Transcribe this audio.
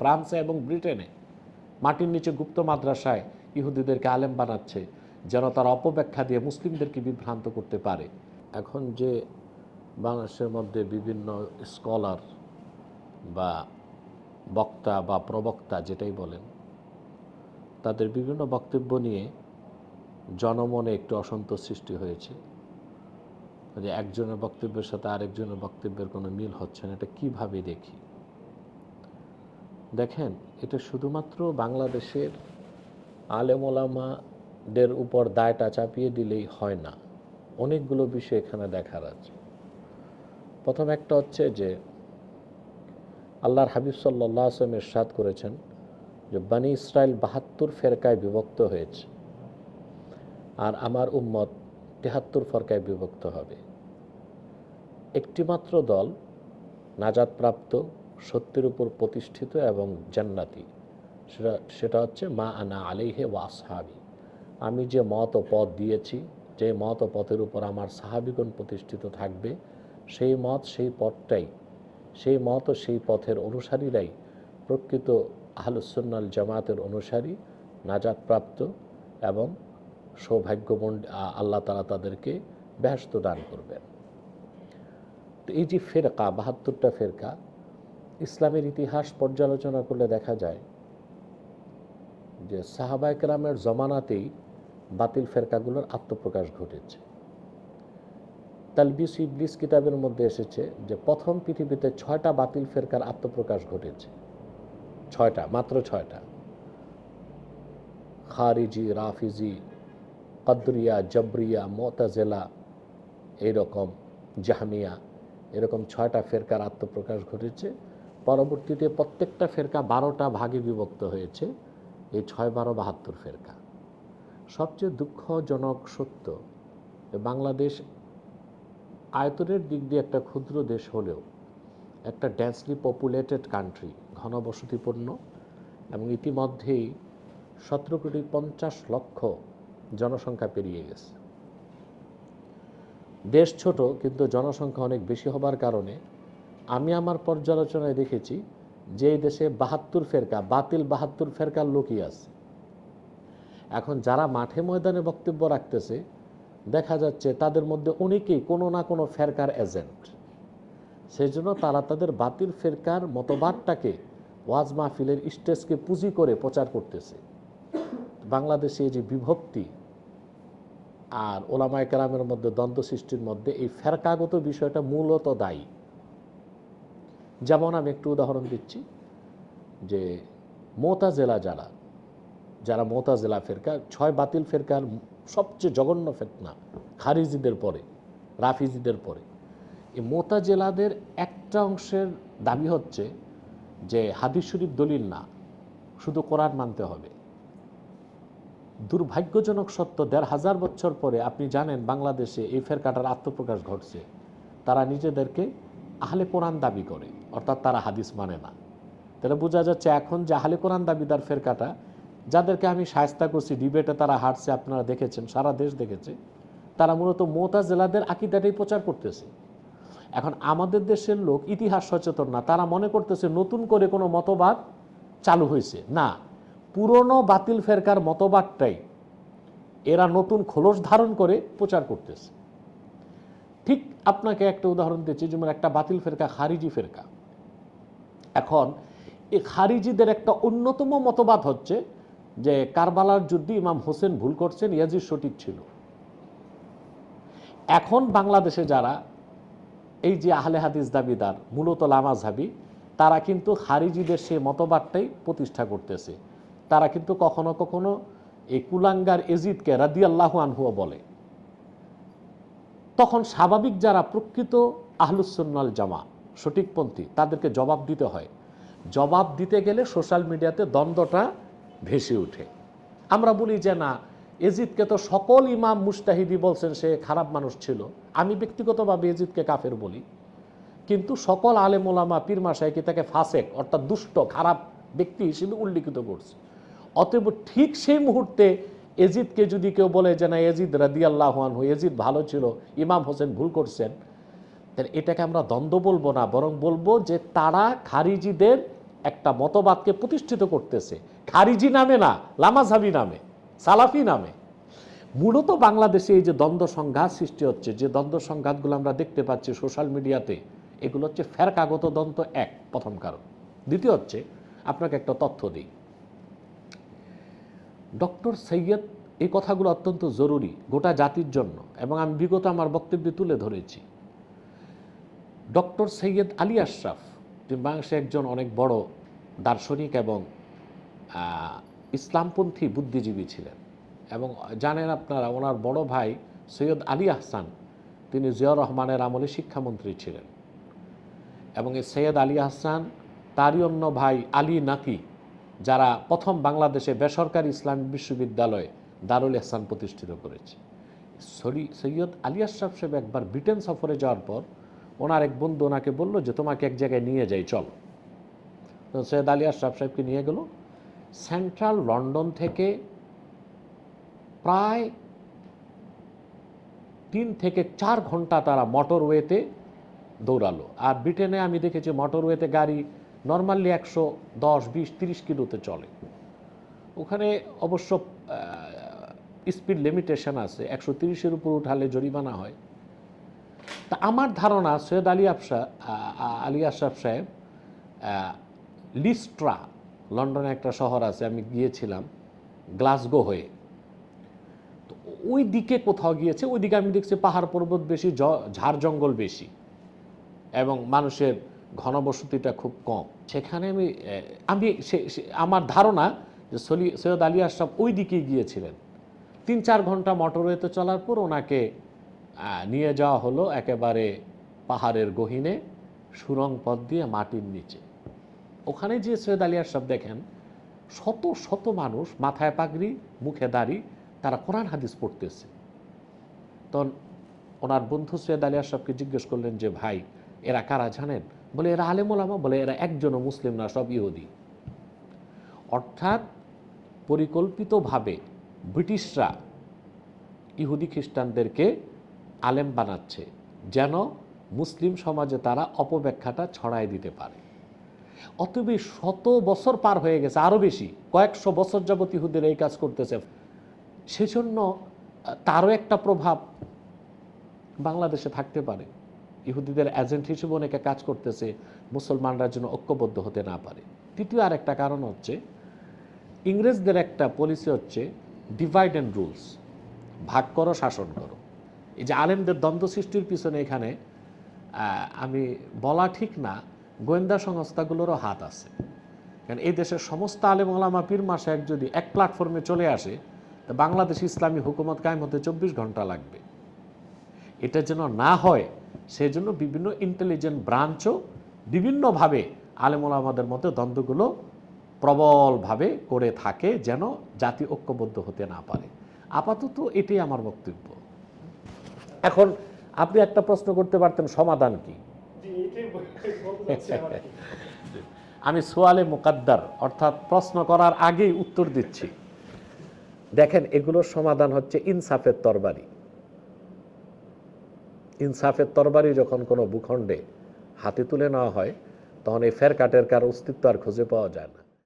ফ্রান্সে এবং ব্রিটেনে মাটির নিচে গুপ্ত মাদ্রাসায় ইহুদিদেরকে আলেম বানাচ্ছে, যেন তারা অপব্যাখ্যা দিয়ে মুসলিমদেরকে বিভ্রান্ত করতে পারে। এখন যে বাংলাদেশের মধ্যে বিভিন্ন স্কলার বা বক্তা বা প্রবক্তা যেটাই বলেন, তাদের বিভিন্ন বক্তব্য নিয়ে জনমনে একটু অসন্তোষ সৃষ্টি হয়েছে। যে একজনের বক্তব্যের সাথে আরেকজনের বক্তব্যের কোনো মিল হচ্ছে না, এটা কীভাবে দেখি? দেখেন, এটা শুধুমাত্র বাংলাদেশের আলেমোলামাদের উপর দায়টা চাপিয়ে দিলেই হয় না। অনেকগুলো বিষয় এখানে দেখার আছে। প্রথম একটা হচ্ছে যে, আল্লাহর হাবিব সাল্লাহ আসলাম এরশাদ করেছেন যে, বানি ইসরায়েল বাহাত্তর ফেরকায় বিভক্ত হয়েছে আর আমার উম্মত তেহাত্তর ফরকায় বিভক্ত হবে। একটিমাত্র দল নাজাদপ্রাপ্ত সত্যের উপর প্রতিষ্ঠিত এবং জান্নাতি। সেটা সেটা হচ্ছে মা আনা আলিহে ওয়া সাহাবি আমি যে মত ও পথ দিয়েছি, যে মত ও পথের উপর আমার সাহাবিগণ প্রতিষ্ঠিত থাকবে, সেই মত, সেই পথটাই, সেই মত ও সেই পথের অনুসারীরাই প্রকৃত আহলুসন্নাল জামাতের অনুসারী নাজাদপ্রাপ্ত এবং সৌভাগ্যমণ্ড আল্লাহ তালা তাদেরকে ব্যস্ত দান করবেন। তো এই যে ফেরকা, বাহাত্তরটা ফেরকা ইসলামের ইতিহাস পর্যালোচনা করলে দেখা যায় যে সাহাবাইকরামের জমানাতেই বাতিল ফেরকাগুলোর আত্মপ্রকাশ ঘটেছে। তালবিস ইবলিস কিতাবের মধ্যে এসেছে যে প্রথম পৃথিবীতে ছয়টা বাতিল ফেরকার আত্মপ্রকাশ ঘটেছে। ছয়টা, মাত্র ছয়টা। খারিজি, রাফিজি, কদরিয়া, জবরিয়া, মোতাজেলা, এইরকম জাহামিয়া, এরকম ছয়টা ফেরকার আত্মপ্রকাশ ঘটেছে। পরবর্তীতে প্রত্যেকটা ফেরকা বারোটা ভাগে বিভক্ত হয়েছে। এই ছয়, বারো, বাহাত্তর ফেরকা। সবচেয়ে দুঃখজনক সত্য, বাংলাদেশ আয়তনের দিক দিয়ে একটা ক্ষুদ্র দেশ হলেও একটা ডেন্সলি পপুলেটেড কান্ট্রি, ঘনবসতিপূর্ণ এবং ইতিমধ্যেই সতেরো কোটি পঞ্চাশ লক্ষ জনসংখ্যা পেরিয়ে গেছে। দেশ ছোট, কিন্তু জনসংখ্যা অনেক বেশি হবার কারণে আমি আমার পর্যালোচনায় দেখেছি যে এই দেশে বাহাত্তর ফেরকা, বাতিল বাহাত্তর ফেরকার লোকই আছে। এখন যারা মাঠে ময়দানে বক্তব্য রাখতেছে, দেখা যাচ্ছে তাদের মধ্যে অনেকেই কোনো না কোনো ফেরকার এজেন্ট। সেই জন্য তারা তাদের বাতিল ফেরকার মতবাদটাকে ওয়াজ মাহফিলের স্টেজকে পুঁজি করে প্রচার করতেছে। বাংলাদেশে এই যে বিভক্তি আর ওলামায় কেরামের মধ্যে দ্বন্দ্ব সৃষ্টির মধ্যে এই ফেরকাগত বিষয়টা মূলত দায়ী। যেমন আমি একটু উদাহরণ দিচ্ছি যে মোতা জেলা যারা যারা মোতা জেলা ফেরকা, ছয় বাতিল ফেরকার সবচেয়ে জঘন্য ফেতনা খারিজিদের পরে, রাফিজিদের পরে। এই মোতা জেলাদের একটা অংশের দাবি হচ্ছে যে হাদিস শরীফ দলিল না, শুধু কোরআন মানতে হবে। দুর্ভাগ্যজনক সত্য, দেড় হাজার বছর পরে আপনি জানেন বাংলাদেশে এই ফেরকাটার আত্মপ্রকাশ ঘটছে। তারা নিজেদেরকে আহলে কোরআন দাবি করে, অর্থাৎ তারা হাদিস মানে না। তাহলে বোঝা যাচ্ছে এখন যে আহলে কোরআন দাবিদার ফেরকাটা, যাদেরকে আমি সায়স্তা করছি, ডিবেটে তারা হাঁটছে, আপনারা দেখেছেন, সারা দেশ দেখেছে, তারা মূলত মোতা জেলাদের আকিদাটাই প্রচার করতেছে। এখন আমাদের দেশের লোক ইতিহাস সচেতন না, তারা মনে করতেছে নতুন করে কোনো মতবাদ চালু হয়েছে। না, পুরনো বাতিল ফেরকার মতবাদটাই এরা নতুন খোলস ধারণ করে প্রচার করতেছে। আপনাকে একটা উদাহরণ দিচ্ছি, যেমন একটা বাতিল ফেরকা, খারিজি ফেরকা। এখন, এই খারিজিদের একটা অন্যতম মতবাদ হচ্ছে যে কারবালার যুদ্ধে ইমাম হোসেন ভুল করছেন ইয়াজির সঠিক ছিল। এখন বাংলাদেশে যারা, এই যে আহলে হাদিস দাবিদার, মূলত লামাজহাবি, তারা কিন্তু খারিজিদের সেই মতবাদটাই প্রতিষ্ঠা করতেছে। তারা কিন্তু কখনো কখনো এই কুলাঙ্গার এজিদকে রাদি আল্লাহ আনহুয়া বলে। তখন স্বাভাবিক যারা প্রকৃত আহলুসন্নাল জামা সঠিকপন্থী, তাদেরকে জবাব দিতে হয়। জবাব দিতে গেলে সোশ্যাল মিডিয়াতে দ্বন্দ্বটা ভেসে ওঠে। আমরা বলি যে, না, এজিদকে তো সকল ইমাম মুস্তাহিদি বলছেন সে খারাপ মানুষ ছিল। আমি ব্যক্তিগতভাবে এজিদকে কাফের বলি। কিন্তু সকল আলেমোলামা পীরমা সাহেকি তাকে ফাসেক, অর্থাৎ দুষ্ট, খারাপ ব্যক্তি হিসেবে উল্লিখিত করছে। অতএব ঠিক সেই মুহূর্তে এজিদকে যদি কেউ বলে যে না, এজিদ রাদি আল্লাহান এজিদ ভালো ছিল, ইমাম হোসেন ভুল করছেন, তাহলে এটাকে আমরা দ্বন্দ্ব বলব না, বরং বলব যে তারা খারিজিদের একটা মতবাদকে প্রতিষ্ঠিত করতেছে। খারিজি নামে না, লামাঝাবি নামে, সালাফি নামে। মূলত বাংলাদেশে এই যে দ্বন্দ্ব সংঘাত সৃষ্টি হচ্ছে, যে দ্বন্দ্ব সংঘাতগুলো আমরা দেখতে পাচ্ছি সোশ্যাল মিডিয়াতে, এগুলো হচ্ছে ফেরকাগত দ্বন্দ্ব এক প্রথম কারণ। দ্বিতীয় হচ্ছে, আপনাকে একটা তথ্য দিই। ডক্টর সৈয়দ, এই কথাগুলো অত্যন্ত জরুরি গোটা জাতির জন্য এবং আমি বিগত আমার বক্তব্যে তুলে ধরেছি। ডক্টর সৈয়দ আলী আশরাফ, তিনি বাংলাদেশে একজন অনেক বড় দার্শনিক এবং ইসলামপন্থী বুদ্ধিজীবী ছিলেন এবং জানেন আপনারা ওনার বড় ভাই সৈয়দ আলী আহসান, তিনি জিয়াউর রহমানের আমলে শিক্ষামন্ত্রী ছিলেন। এবং এই সৈয়দ আলী আহসান, তারই অন্য ভাই আলী নাকি যারা প্রথম বাংলাদেশে বেসরকারি ইসলামিক বিশ্ববিদ্যালয় দারুল ইহসান প্রতিষ্ঠিত করেছে। সরি, সৈয়দ আলী আশরাফ সাহেব একবার ব্রিটেন সফরে যাওয়ার পর ওনার এক বন্ধু ওনাকে বলল যে, তোমাকে এক জায়গায় নিয়ে যাই, চলো। তো সৈয়দ আলী আশরাফ সাহেবকে নিয়ে গেল। সেন্ট্রাল লন্ডন থেকে প্রায় তিন থেকে চার ঘণ্টা তারা মোটরওয়েতে দৌড়ালো। আর ব্রিটেনে আমি দেখেছি মোটরওয়েতে গাড়ি নর্মালি একশো দশ, বিশ, তিরিশ কিলোতে চলে। ওখানে অবশ্য স্পিড লিমিটেশন আছে। একশো তিরিশের উপর উঠালে জরিমানা হয়। তা আমার ধারণা সৈয়দ আলী আফসা আলী আশরাফ সাহেব লিস্ট্রা লন্ডনে একটা শহর আছে, আমি গিয়েছিলাম গ্লাসগো হয়ে। তো ওই দিকে কোথাও গিয়েছে, ওই দিকে আমি দেখছি পাহাড় পর্বত বেশি ঝাড় জঙ্গল বেশি। এবং মানুষের ঘনবসতিটা খুব কম। সেখানে আমি আমি আমার ধারণা যে সলি, সৈয়দ আলী আশরাফ ওই দিকেই গিয়েছিলেন। তিন চার ঘণ্টা মোটরওয়েতে চলার পর ওনাকে নিয়ে যাওয়া হলো একেবারে পাহাড়ের গহীনে, সুরং পথ দিয়ে মাটির নিচে। ওখানে যে সৈয়দ আলী আশরাফ দেখেন, শত শত মানুষ, মাথায় পাগড়ি, মুখে দাড়ি, তারা কোরআন হাদিস পড়তেছে। তখন ওনার বন্ধু সৈয়দ আলী আশরাফকে জিজ্ঞেস করলেন যে, ভাই, এরা কারা জানেন? বলে, এরা আলেমোলামা বলে, এরা একজনও মুসলিম না, সব ইহুদি। অর্থাৎ পরিকল্পিতভাবে ব্রিটিশরা ইহুদি খ্রিস্টানদেরকে আলেম বানাচ্ছে, যেন মুসলিম সমাজে তারা অপব্যাখ্যাটা ছড়াই দিতে পারে। অতএব এই শত বছর পার হয়ে গেছে আরও বেশি, কয়েকশো বছর যাবত ইহুদের এই কাজ করতেছে। সেজন্য তারও একটা প্রভাব বাংলাদেশে থাকতে পারে। ইহুদিদের এজেন্ট হিসেবে অনেকে কাজ করতেছে, মুসলমানরা যেন ঐক্যবদ্ধ হতে না পারে। তৃতীয় আর একটা কারণ হচ্ছে, ইংরেজদের একটা পলিসি হচ্ছে ডিভাইড অ্যান্ড রুলস ভাগ করো, শাসন করো। এই যে আলেমদের দ্বন্দ্ব সৃষ্টির পিছনে এখানে আমি বলা ঠিক না, গোয়েন্দা সংস্থাগুলোরও হাত আছে। কারণ এই দেশের সমস্ত আলেম ওলামা পীর মাসায়েক যদি এক প্ল্যাটফর্মে চলে আসে, তা বাংলাদেশ ইসলামী হুকুমত কায়েম হতে চব্বিশ ঘণ্টা লাগবে। এটা যেন না হয় সেজন্য বিভিন্ন ইন্টেলিজেন্ট ব্রাঞ্চও বিভিন্নভাবে আলেমুল আমাদের মধ্যে দ্বন্দ্বগুলো প্রবলভাবে করে থাকে যেন জাতি ঐক্যবদ্ধ হতে না পারে। আপাতত এটাই আমার বক্তব্য। এখন আপনি একটা প্রশ্ন করতে পারতেন সমাধান কি। আমি সোয়ালে মোকাদ্দার অর্থাৎ প্রশ্ন করার আগেই উত্তর দিচ্ছি। দেখেন এগুলোর সমাধান হচ্ছে ইনসাফের তরবারি। ইনসাফের তরবারি যখন কোনো ভূখণ্ডে হাতে তুলে নেওয়া হয়, তখন এই ফেরকাটের কার অস্তিত্ব আর খুঁজে পাওয়া যায় না।